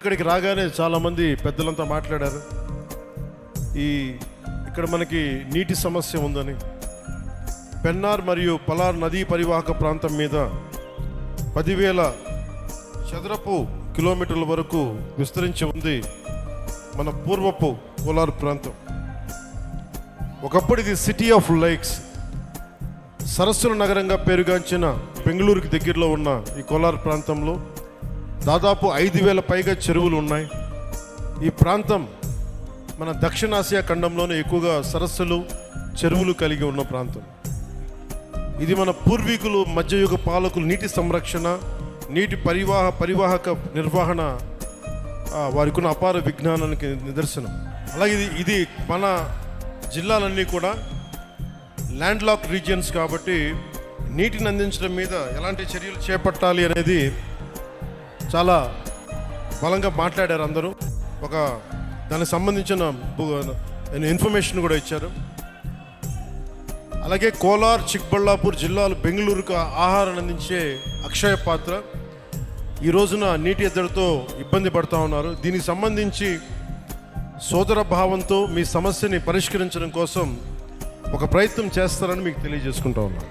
ఇక్కడికి రాగానే చాలామంది పెద్దలంతా మాట్లాడారు. ఈ ఇక్కడ మనకి నీటి సమస్య ఉందని. పెన్నార్ మరియు పలార్ నదీ పరివాహక ప్రాంతం మీద పదివేల చదరపు కిలోమీటర్ల వరకు విస్తరించి ఉంది మన పూర్వపు కోలార్ ప్రాంతం. ఒకప్పుడు ఇది సిటీ ఆఫ్ లైక్స్. సరస్సుల నగరంగా పేరుగాంచిన బెంగళూరుకి దగ్గరలో ఉన్న ఈ కోలార్ ప్రాంతంలో దాదాపు ఐదు వేల పైగా చెరువులు ఉన్నాయి. ఈ ప్రాంతం మన దక్షిణాసియా ఖండంలోనే ఎక్కువగా సరస్సులు చెరువులు కలిగి ఉన్న ప్రాంతం. ఇది మన పూర్వీకులు మధ్యయుగ పాలకులు నీటి సంరక్షణ నీటి పరివాహ పరివాహక నిర్వహణ వారికి ఉన్న అపార విజ్ఞానానికి నిదర్శనం. అలాగే ఇది ఇది మన జిల్లాలన్నీ కూడా ల్యాండ్ లాక్ రీజియన్స్ కాబట్టి నీటిని అందించడం మీద ఎలాంటి చర్యలు చేపట్టాలి అనేది చాలా బలంగా మాట్లాడారు అందరూ. ఒక దానికి సంబంధించిన ఇన్ఫర్మేషన్ కూడా ఇచ్చారు. అలాగే కోలార్ చిక్బళ్ళాపూర్ జిల్లాలు బెంగళూరుకు ఆహారం అందించే అక్షయ పాత్ర. ఈ రోజున నీటి ఎద్దడితో ఇబ్బంది పడుతూ ఉన్నారు. దీనికి సంబంధించి సోదర భావంతో మీ సమస్యని పరిష్కరించడం కోసం ఒక ప్రయత్నం చేస్తారని మీకు తెలియజేసుకుంటా ఉన్నాను.